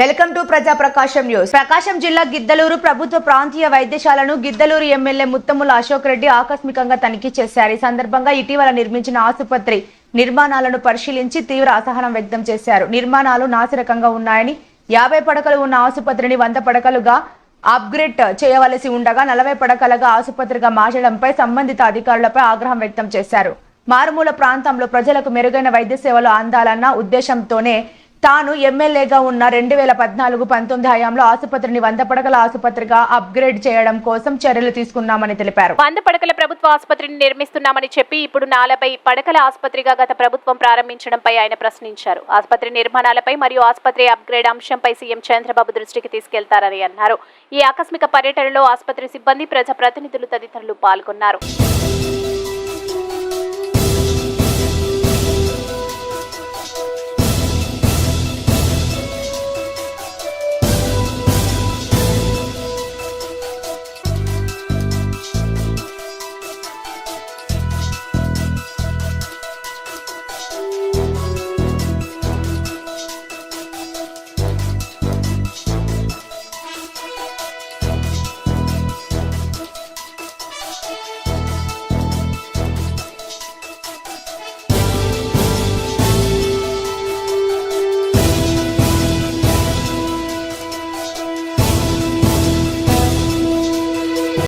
Welcome to ప్రజా ప్రకాశం news. ప్రకాశం జిల్లా గిద్దలూరు ప్రభుత్వ ప్రాంతీయ వైద్యశాలను గిద్దలూరు ఎమ్మెల్యే ముత్తముల అశోక్ రెడ్డి ఆకస్మికంగా తనిఖీ చేశారు. ఈ సందర్భంగా ఇటీవల నిర్మించిన ఆసుపత్రి నిర్మాణాలను పరిశీలించి తీవ్ర అసహనం వ్యక్తం చేశారు. నిర్మాణాలు నాసిరకంగా ఉన్నాయని యాభై పడకలు ఉన్న ఆసుపత్రిని వంద పడకలుగా అప్గ్రేడ్ చేయవలసి ఉండగా నలభై పడకలుగా ఆసుపత్రిగా మార్చడంపై సంబంధిత అధికారులపై ఆగ్రహం వ్యక్తం చేశారు. మారుమూల ప్రాంతంలో ప్రజలకు మెరుగైన వైద్య సేవలు అందాలన్న ఉద్దేశంతోనే తాను ఎమ్మెల్యేగా ఉన్న రెండు వేల పద్నాలుగు పంతొమ్మిది హయాంలో ఆసుపత్రిని వంద పడకల ఆసుపత్రిగా అప్గ్రేడ్ చేయడం కోసం చర్యలు తీసుకున్నామని తెలిపారు. వంద పడకల ప్రభుత్వ ఆసుపత్రిని నిర్మిస్తున్నామని చెప్పి ఇప్పుడు నలభై పడకల ఆసుపత్రిగా గత ప్రభుత్వం ప్రారంభించడంపై ఆయన ప్రశ్నించారు. ఆసుపత్రి నిర్మాణాలపై మరియు ఆసుపత్రి అప్గ్రేడ్ అంశంపై సీఎం చంద్రబాబు దృష్టికి తీసుకెళ్తారని అన్నారు. ఈ ఆకస్మిక పర్యటనలో ఆసుపత్రి సిబ్బంది ప్రజా ప్రతినిధులు తదితరులు పాల్గొన్నారు.